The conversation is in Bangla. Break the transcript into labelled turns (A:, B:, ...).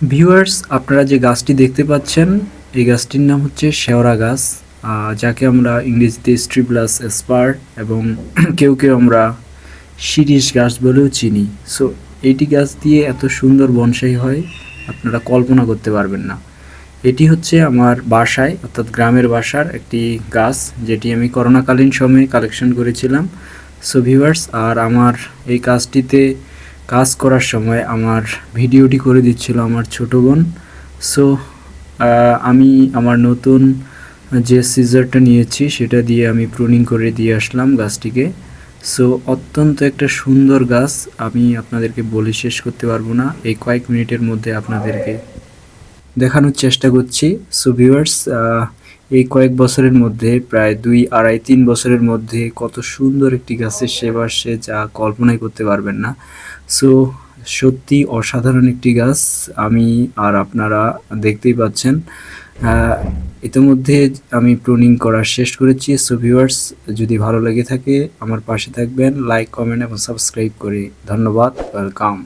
A: ভিউয়ার্স আপনারা যে গাছটি দেখতে পাচ্ছেন, এই গাছটির নাম হচ্ছে শেওড়া গাছ। যাকে আমরা ইংরেজিতে স্ট্রিপ্লাস এসপার এবং কেউ কেউ আমরা শিরিষ গাছ বলেও চিনি। সো এইটি গাছ দিয়ে এত সুন্দর বনসাই হয়, আপনারা কল্পনা করতে পারবেন না। এটি হচ্ছে আমার বাসায়, অর্থাৎ গ্রামের বাসার একটি গাছ, যেটি আমি করোনাকালীন সময়ে কালেকশন করেছিলাম। সো ভিউয়ার্স আর আমার এই কাজটিতে কাজ করার সময় আমার ভিডিওটি করে দিচ্ছিল আমার ছোট বোন। সো আমি আমার নতুন যে সিজারটা নিয়েছি, সেটা দিয়ে আমি প্রুনিং করে দিয়ে আসলাম গাছটিকে। সো অত্যন্ত একটা সুন্দর গাছ, আমি আপনাদেরকে বলে শেষ করতে পারব না। এই কয়েক মিনিটের মধ্যে আপনাদেরকে দেখানোর চেষ্টা করছি। সো ভিউয়ার্স এই কয়েক বছরের মধ্যে, প্রায় দুই আড়াই তিন বছরের মধ্যে কত সুন্দর একটি গাছের সেবা সে যা কল্পনাই করতে পারবেন না। সো, সত্যি অসাধারণ একটি গাছ আমি আর আপনারা দেখতেই পাচ্ছেন। ইতিমধ্যে আমি প্রুনিং করা শেষ করেছি। সো, ভিউয়ার্স, যদি ভালো লেগে থাকে, আমার পাশে থাকবেন। লাইক, কমেন্ট এবং সাবস্ক্রাইব করে ধন্যবাদ। ওয়েলকাম।